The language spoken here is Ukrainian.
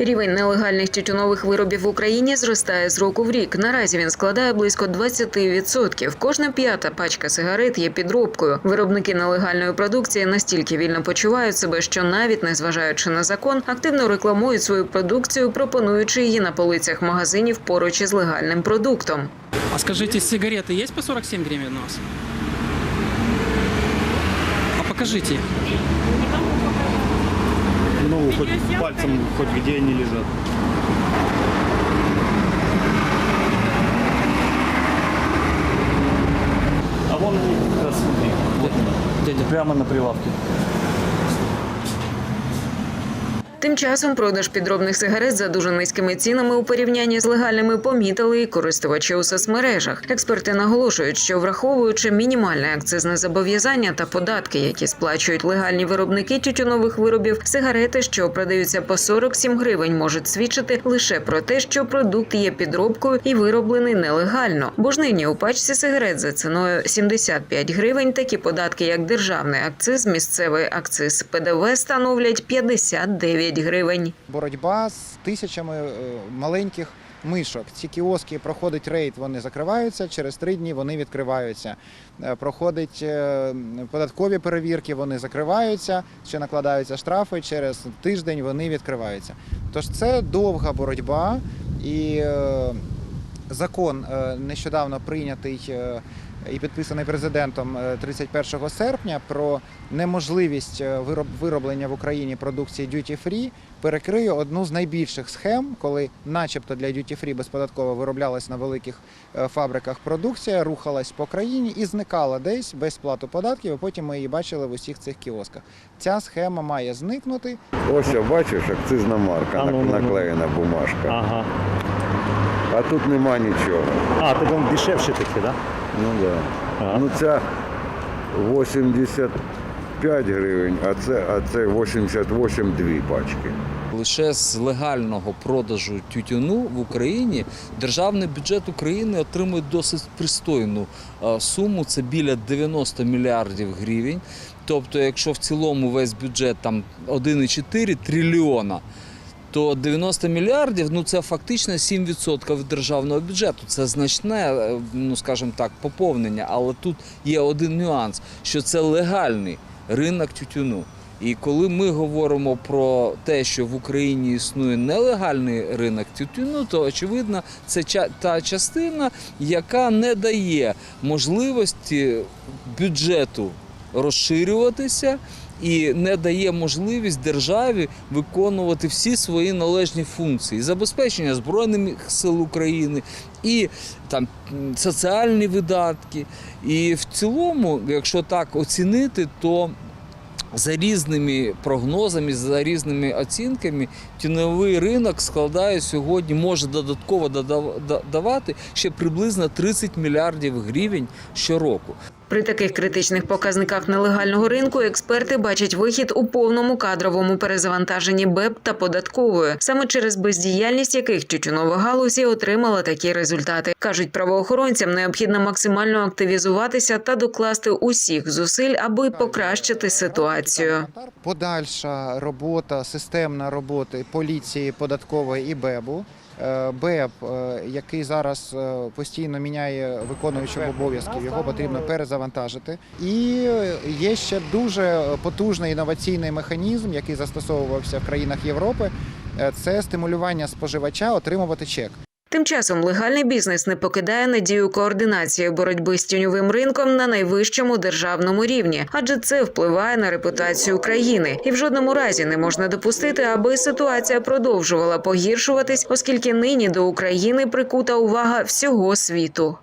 Рівень нелегальних тютюнових виробів в Україні зростає з року в рік. Наразі він складає близько 20%. Кожна п'ята пачка сигарет є підробкою. Виробники нелегальної продукції настільки вільно почувають себе, що навіть незважаючи на закон, активно рекламують свою продукцію, пропонуючи її на полицях магазинів поруч із легальним продуктом. А скажите, сигареты есть по 47 гривен у нас? А покажите их. Ну, хоть пальцем, хоть где они лежат. А вон они как смотри. Вот, Дядя. прямо на прилавке. Тим часом продаж підробних сигарет за дуже низькими цінами у порівнянні з легальними помітили і користувачі у соцмережах. Експерти наголошують, що враховуючи мінімальне акцизне зобов'язання та податки, які сплачують легальні виробники тютюнових виробів, сигарети, що продаються по 47 гривень, можуть свідчити лише про те, що продукт є підробкою і вироблений нелегально. Бо ж нині у пачці сигарет за ціною 75 гривень такі податки, як державний акциз, місцевий акциз ПДВ становлять 59 гривень. боротьба з тисячами е, маленьких мишок. Ці кіоски проходить рейд, вони закриваються. Через три дні вони відкриваються. Е, Проходить е, податкові перевірки, вони закриваються. Ще накладаються штрафи. Через тиждень вони відкриваються. Тож це довга боротьба і закон нещодавно прийнятий. Е, І підписаний президентом е, 31 серпня про неможливість е, вироб- вироблення в Україні продукції duty free перекриє одну з найбільших схем, коли, начебто, для duty free безподатково вироблялась на великих е, фабриках продукція, рухалась по країні і зникала десь без сплату податків. І потім ми її бачили в усіх цих кіосках. Ця схема має зникнути. Ось що, бачиш, акцизна марка, ну, ну, ну. наклеєна бумажка. Ага. А тут нема нічого. А, так он дешевше таки, да? Ну да. Ага. Ну ця 85 гривень, а це, а це 88 дві пачки. Лише з легального продажу тютюну в Україні державний бюджет України отримує досить пристойну суму. Це біля 90 мільярдів гривень. Тобто, якщо в цілому весь бюджет там 1,4 трильйона, то 90 мільярдів ну це фактично 7% державного бюджету. Це значне, е, ну скажімо так, поповнення. Але тут є один нюанс, що це легальний ринок тютюну. І коли ми говоримо про те, що в Україні існує нелегальний ринок тютюну, то очевидно це та частина, яка не дає можливості бюджету розширюватися і не дає можливість державі виконувати всі свої належні функції забезпечення збройних сил України і там соціальні видатки. І в цілому, якщо так оцінити, то за різними прогнозами, за різними оцінками, тіньовий ринок складає сьогодні, може додатково давати ще приблизно 30 мільярдів гривень щороку. При таких критичних показниках нелегального ринку експерти бачать вихід у повному кадровому перезавантаженні БЕП та податкової, саме через бездіяльність яких тютюнова галузь і отримала такі результати. кажуть правоохоронцям, необхідно максимально активізуватися та докласти усіх зусиль, аби покращити ситуацію. Подальша робота, системна робота поліції, податкової і БЕБу. Е, БЕБ, е, який зараз е, постійно міняє виконуючого обов'язків, його потрібно перезавантажити. І є ще дуже потужний інноваційний механізм, який застосовувався в країнах Європи. Це стимулювання споживача отримувати чек. Тим часом легальний бізнес не покидає надію координації боротьби з тіньовим ринком на найвищому державному рівні, адже це впливає на репутацію країни, і в жодному разі не можна допустити, аби ситуація продовжувала погіршуватись, оскільки нині до України прикута увага всього світу.